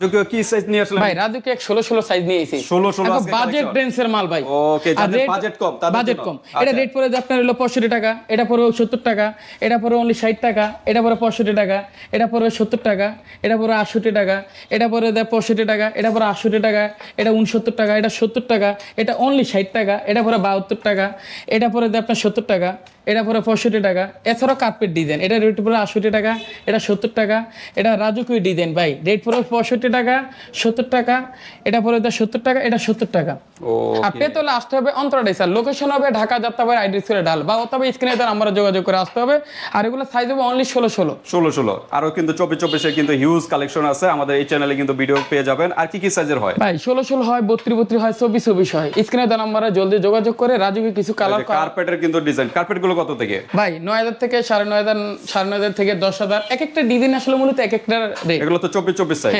কি সাইজ নিয়ে আসলেন ভাই রাজুকে এক ষোলো ষোলো সাইজ নিয়েছি 16 16 আজকে বাজেট collection। রেঞ্জের মাল ভাই Okay, যাদের budget কম, তাদের বাজেট কম এটা আচ্ছা। রেট পড়ে যে আপনার হলো পঁয়ষট্টি টাকা এটা পড়ে সত্তর টাকা এটা পড়ে অনলি ষাট টাকা এটা পড়ে পঁয়ষট্টি টাকা এটা পড়ে সত্তর টাকা এটা পড়ে আটষট্টি টাকা এটা পড়ে দেয় পঁয়ষট্টি টাকা এটা পড়ে আটষট্টি টাকা এটা উনসত্তর টাকা এটা সত্তর টাকা এটা অনলি ষাট টাকা এটা পরে বাহাত্তর টাকা এটা পরে দেয় আপনার সত্তর টাকা এটা পরে পঁয়ষট্টি টাকা এছাড়াও কার্পেট ডিজাইন এটা রেট পরে আটষট্টি টাকা এটা সত্তর টাকা এটা রাজকীয় ডিজাইন ভাই রেট পরে পঁয়ষট্টি টাকা সত্তর টাকা এটা পরে সত্তর টাকা এটা সত্তর টাকা। আর পেতে হলে আসতে হবে অন্তরাডাই স্যার। লোকেশন হবে ঢাকা যাত্রাবাড়ি আইডি স্কুলে ডাল বা অথবা স্ক্রিনে তার আমরা যোগাযোগ করে আসতে হবে। আর এগুলো সাইজ হবে অনলি ষোলো ষোলো। ষোলো ষোলো। আরও কিন্তু চব্বিশ চব্বিশের কিন্তু হিউজ কালেকশন আছে। আমাদের এই চ্যানেলে কিন্তু ভিডিও পেয়ে যাবেন। আর কি কি সাইজের হয়? ভাই ষোলো ষোলো হয় বত্রিশ বত্রিশ হয় চব্বিশ চব্বিশ হয়। স্ক্রিনে তার আমরা জলদি যোগাযোগ করে রাজুকে কিছু কালার কার্পেটের কিন্তু ডিজাইন কার্পেটগুলো কত থেকে? ভাই নয় হাজার থেকে সাড়ে নয় হাজার সাড়ে নয় হাজার থেকে দশ হাজার। এক একটা ডিজাইন আসলে মূলত এক একটা রেট এগুলো তো চব্বিশ চব্বিশ সাইজ